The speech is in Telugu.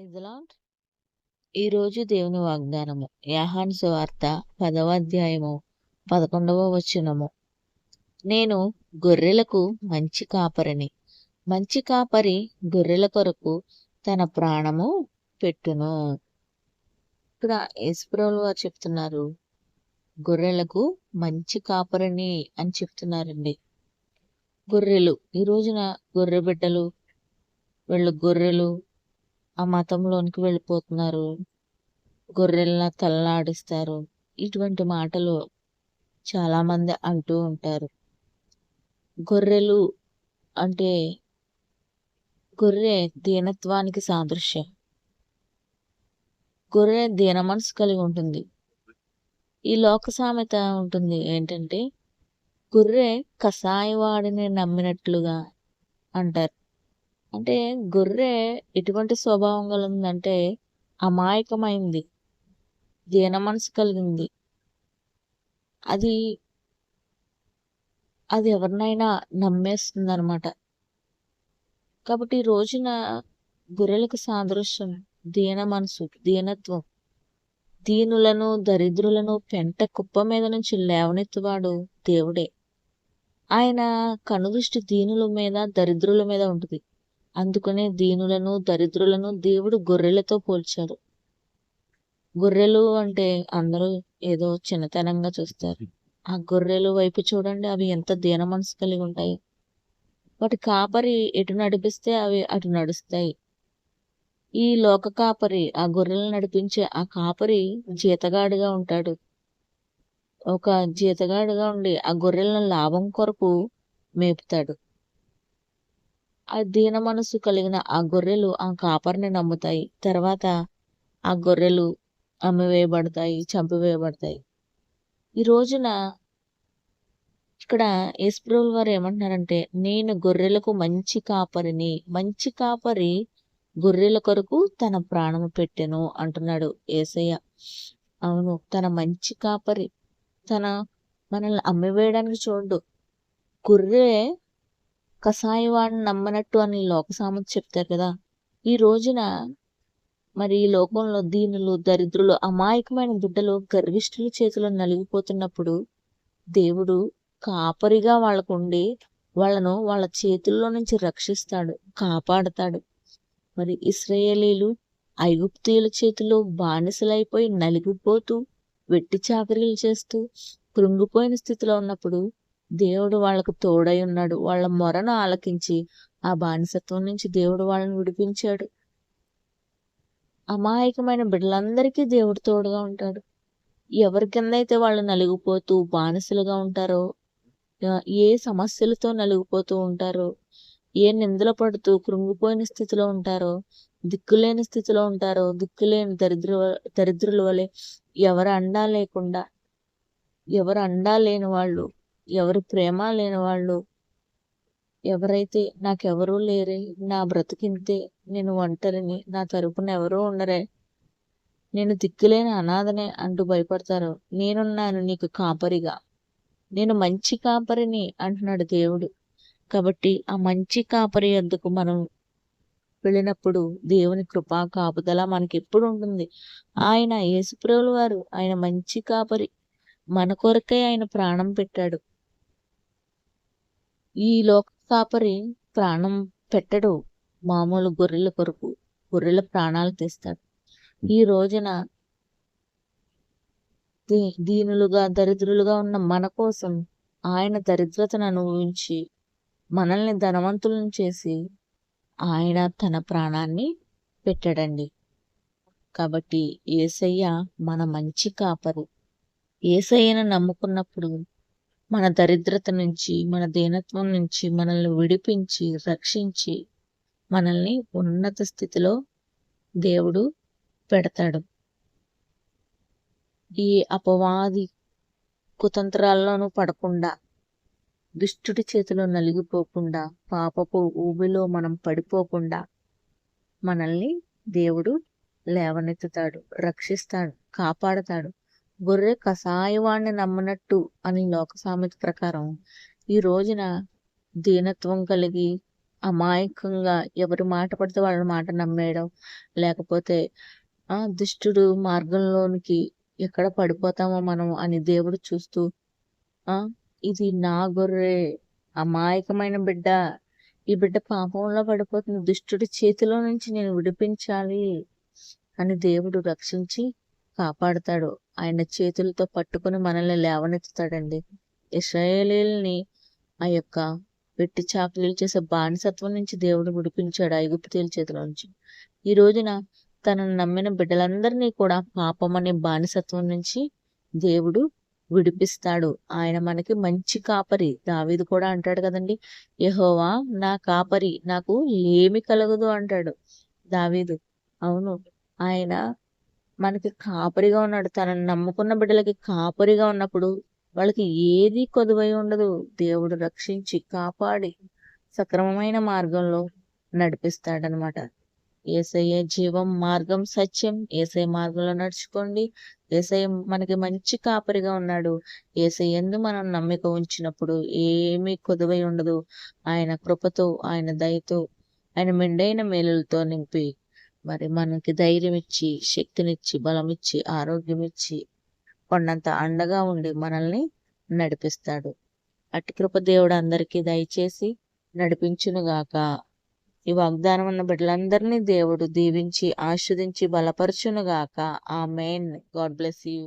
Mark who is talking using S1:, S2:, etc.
S1: ప్రైజ్ ఈరోజు దేవుని వాగ్దానము. యాహాన్ సువార్త పదవ అధ్యాయము పదకొండవ వచనము. నేను గొర్రెలకు మంచి కాపరిని. మంచి కాపరి గొర్రెల కొరకు తన ప్రాణము పెట్టును. ఇక్కడ యేసుప్రభులు వారు చెప్తున్నారు గొర్రెలకు మంచి కాపరిని అని చెప్తున్నారండి. గొర్రెలు ఈ రోజున గొర్రె బిడ్డలు వీళ్ళు గొర్రెలు ఆ మతంలోనికి వెళ్ళిపోతున్నారు. గొర్రెల తలలాడిస్తారు ఇటువంటి మాటలు చాలామంది అంటూ ఉంటారు. గొర్రెలు అంటే గొర్రె దీనత్వానికి సాదృశ్యం. గొర్రె దీన మనసు కలిగి ఉంటుంది. ఈ లోక సామెత ఉంటుంది ఏంటంటే గొర్రె కషాయవాడిని నమ్మినట్లుగా అంటారు. అంటే గొర్రె ఎటువంటి స్వభావం కలిగిందంటే అమాయకమైంది దీన మనసు కలిగింది. అది అది ఎవరినైనా నమ్మేస్తుంది అనమాట కాబట్టి ఈ రోజున గొర్రెలకు సాదృశ్యం దీన మనసు దీనత్వం. దీనులను దరిద్రులను పెంట కుప్ప మీద నుంచి లేవనెత్తువాడు దేవుడే. ఆయన కనుదృష్టి దీనుల మీద దరిద్రుల మీద ఉంటుంది. అందుకనే దీనులను దరిద్రులను దేవుడు గొర్రెలతో పోల్చాడు. గొర్రెలు అంటే అందరూ ఏదో చిన్నతనంగా చూస్తారు. ఆ గొర్రెలు వైపు చూడండి అవి ఎంత దీన మనసు కలిగి ఉంటాయి. వాటి కాపరి ఎటు నడిపిస్తే అవి అటు నడుస్తాయి. ఈ లోక కాపరి ఆ గొర్రెలు నడిపించే ఆ కాపరి జీతగాడిగా ఉంటాడు. ఒక జీతగాడిగా ఉండి ఆ గొర్రెలను లాభం కొరకు మేపుతాడు. ఆ దీన మనసు కలిగిన ఆ గొర్రెలు ఆ కాపరిని నమ్ముతాయి. తర్వాత ఆ గొర్రెలు అమ్మివేయబడతాయి చంపివేయబడతాయి. ఈ రోజున ఇక్కడ యేసుప్రభుల వారు ఏమంటున్నారంటే నేను గొర్రెలకు మంచి కాపరిని మంచి కాపరి గొర్రెల కొరకు తన ప్రాణము పెట్టెను అంటున్నాడు ఏసయ్య. అవును తన మంచి కాపరి తన మనల్ని అమ్మివేయడానికి చూడు గొర్రె కషాయవాడిని నమ్మనట్టు అని లోక సామెత చెప్తారు కదా. ఈ రోజున మరి ఈ లోకంలో దీనులు దరిద్రులు అమాయకమైన బిడ్డలు గర్విష్ఠుల చేతిలో నలిగిపోతున్నప్పుడు దేవుడు కాపరిగా వాళ్ళకు ఉండి వాళ్ళను వాళ్ళ చేతుల్లో నుంచి రక్షిస్తాడు కాపాడతాడు. మరి ఇస్రాయేలీలు ఐగుప్తీయుల చేతిలో బానిసలైపోయి నలిగిపోతూ వెట్టి చాకరీలు చేస్తూ కృంగిపోయిన స్థితిలో ఉన్నప్పుడు దేవుడు వాళ్ళకు తోడై ఉన్నాడు. వాళ్ళ మొరను ఆలకించి ఆ బానిసత్వం నుంచి దేవుడు వాళ్ళని విడిపించాడు. అమాయకమైన బిడ్డలందరికీ దేవుడు తోడుగా ఉంటాడు. ఎవరి కింద అయితే వాళ్ళు నలిగిపోతూ బానిసలుగా ఉంటారో ఏ సమస్యలతో నలిగిపోతూ ఉంటారో ఏ నిందలు పడుతూ కృంగిపోయిన స్థితిలో ఉంటారో దిక్కులేని స్థితిలో ఉంటారో దిక్కులేని దరిద్ర దరిద్రుల వలె ఎవరు అండా లేకుండా ఎవరు అండా లేని వాళ్ళు ఎవరు ప్రేమ లేని వాళ్ళు ఎవరైతే నాకెవరూ లేరే నా బ్రతికింతే నేను ఒంటరిని నా తరపున ఎవరూ ఉండరే. నేను దిక్కులేని అనాథనే అంటూ భయపడతారు. నేనున్నాను నీకు కాపరిగా. నేను మంచి కాపరిని అంటున్నాడు దేవుడు. కాబట్టి ఆ మంచి కాపరి ఎందుకు మనం వెళ్ళినప్పుడు దేవుని కృపా కాపుదల మనకి ఎప్పుడు ఉంటుంది? ఆయన యేసుప్రభులు వారు ఆయన మంచి కాపరి. మన కొరకే ఆయన ప్రాణం పెట్టాడు. ఈ లోక కాపరి ప్రాణం పెట్టడు మామూలు గొర్రెల కొరకు. గొర్రెల ప్రాణాలు తీస్తాడు. ఈ రోజున దీనులుగా దరిద్రులుగా ఉన్న మన కోసం ఆయన దరిద్రతను అనుభవించి మనల్ని ధనవంతులను చేసి ఆయన తన ప్రాణాన్ని పెట్టాడండి. కాబట్టి ఏసయ్య మన మంచి కాపరు. ఏసయ్యను నమ్ముకున్నప్పుడు మన దరిద్రత నుంచి మన దీనత్వం నుంచి మనల్ని విడిపించి రక్షించి మనల్ని ఉన్నత స్థితిలో దేవుడు పెడతాడు. ఈ అపవాది కుతంత్రాల్లోనూ పడకుండా దుష్టుడి చేతిలో నలిగిపోకుండా పాపపు ఊబిలో మనం పడిపోకుండా మనల్ని దేవుడు లేవనెత్తుతాడు రక్షిస్తాడు కాపాడతాడు. గొర్రె కషాయవాణ్ణి నమ్మనట్టు అని లోక సామెత ప్రకారం ఈ రోజున దీనత్వం కలిగి అమాయకంగా ఎవరి మాట పడితే వాళ్ళ మాట నమ్మేయడం లేకపోతే ఆ దుష్టుడు మార్గంలోనికి ఎక్కడ పడిపోతామో మనం అని దేవుడు చూస్తూ ఆ ఇది నా గొర్రె అమాయకమైన బిడ్డ ఈ బిడ్డ పాపంలో పడిపోతుంది దుష్టుడి చేతిలో నుంచి నేను విడిపించాలి అని దేవుడు రక్షించి కాపాడతాడు. ఆయన చేతులతో పట్టుకుని మనల్ని లేవనెత్తుతాడండి. ఇస్రాయేలీల్ని ఆ యొక్క పెట్టి చాకలీలు చేసే బానిసత్వం నుంచి దేవుడు విడిపించాడు ఐగుప్తీల చేతిలో నుంచి ఈ రోజున తనను నమ్మిన బిడ్డలందరినీ కూడా పాపం అనే బానిసత్వం నుంచి దేవుడు విడిపిస్తాడు. ఆయన మనకి మంచి కాపరి. దావీదు కూడా అంటాడు కదండి యహోవా నా కాపరి నాకు ఏమి కలగదు అంటాడు దావీదు. అవును ఆయన మనకి కాపరిగా ఉన్నాడు. తనని నమ్ముకున్న బిడ్డలకి కాపరిగా ఉన్నప్పుడు వాళ్ళకి ఏది కొదువై ఉండదు. దేవుడు రక్షించి కాపాడి సక్రమమైన మార్గంలో నడిపిస్తాడనమాట. ఏసయ్య జీవం మార్గం సత్యం. ఏసై మార్గంలో నడుచుకోండి. ఏసై మనకి మంచి కాపరిగా ఉన్నాడు. ఏసై ఎందు మనం నమ్మిక ఉంచినప్పుడు ఏమీ కొదువై ఉండదు. ఆయన కృపతో ఆయన దయతో ఆయన మెండైన మేలులతో నింపి మరి మనకి ధైర్యం ఇచ్చి శక్తినిచ్చి బలమిచ్చి ఆరోగ్యం ఇచ్చి కొండంత అండగా ఉండి మనల్ని నడిపిస్తాడు. అట్టి కృప దేవుడు అందరికీ దయచేసి నడిపించునుగాక. ఈ వాగ్దానం ఉన్న బిడ్డలందరినీ దేవుడు దీవించి ఆస్వాదించి బలపరచునుగాక. ఆ మెయిన్ గాడ్ బ్లెస్ యూ.